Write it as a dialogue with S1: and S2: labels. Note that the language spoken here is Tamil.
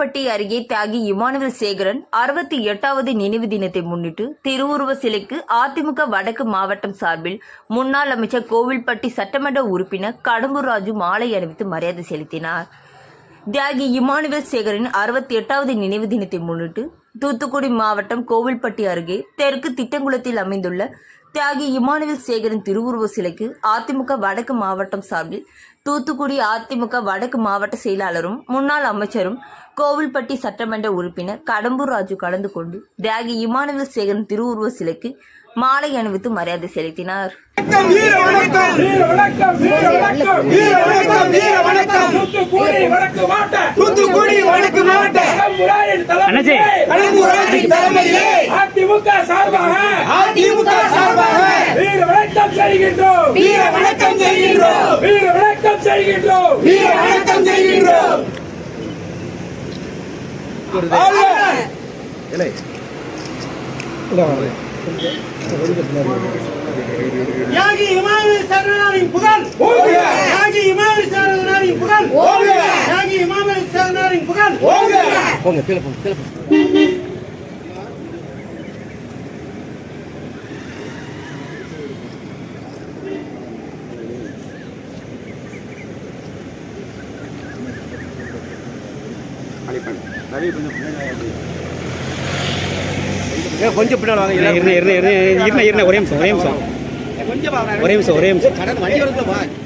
S1: அருகே தியாகி இமானுவேல் சேகரன் அறுபத்தி எட்டாவது நினைவு தினத்தை முன்னிட்டு திருவுருவ சிலைக்கு அதிமுக வடக்கு மாவட்டம் சார்பில் முன்னாள் அமைச்சர் கோவில்பட்டி சட்டமன்ற உறுப்பினர் கடம்பூர் ராஜு மாலை அணிவித்து மரியாதை செலுத்தினார். தியாகி இமானுவேல் சேகரின் அறுபத்தி எட்டாவது நினைவு தினத்தை முன்னிட்டு தூத்துக்குடி மாவட்டம் கோவில்பட்டி அருகே தெற்கு திட்டங்குளத்தில் அமைந்துள்ள தியாகி இமானுவேல் சேகரின் திருவுருவ சிலைக்கு அதிமுக வடக்கு மாவட்டம் சார்பில் தூத்துக்குடி அதிமுக வடக்கு மாவட்ட செயலாளரும் முன்னாள் அமைச்சரும் கோவில்பட்டி சட்டமன்ற உறுப்பினர் கடம்பூர் ராஜு கலந்து கொண்டு தியாகி இமானுவேல் சேகரின் திருவுருவ சிலைக்கு மாலை அணிவித்து மரியாதை செலுத்தினார்
S2: வணக்கம் வீர வணக்கம்
S3: வீர வணக்கம் வீர வணக்கம்
S2: வீர வணக்கம் வீர வணக்கம்
S3: தூத்துக்குடி வடக்கு மாவட்ட
S2: தூத்துக்குடி வடக்கு மாவட்ட
S3: கடம்புராயன் தலைமையிலே
S2: கடம்பூராட்சி தலைமையிலே
S3: அதிமுக சார்பாக
S2: அதிமுக சார்பாக
S3: வீர வணக்கம் செய்கின்றோம்.
S2: வீர வணக்கம் செய்கின்றோம்.
S3: வீர வணக்கம் செய்கின்றோம்.
S2: வீர வணக்கம் செய்கின்றோம்.
S4: தியாகி இமானுவேல் சரணாவின் புகழ்
S2: ஓங்குக!
S4: தியாகி இமானுவேல் சரணாவின் புகழ்
S2: ஓங்குக!
S4: தியாகி இமானுவேல் சரணாவின் புகழ்
S2: ஓங்குக!
S5: கொஞ்சம் பின்னாடி வாங்க இருந்த இருந்த இருந்த இருந்த இருந்த ஒரே நிமிஷம் ஒரே நிமிஷம் ஒரே நிமிஷம் ஒரே நிமிஷம்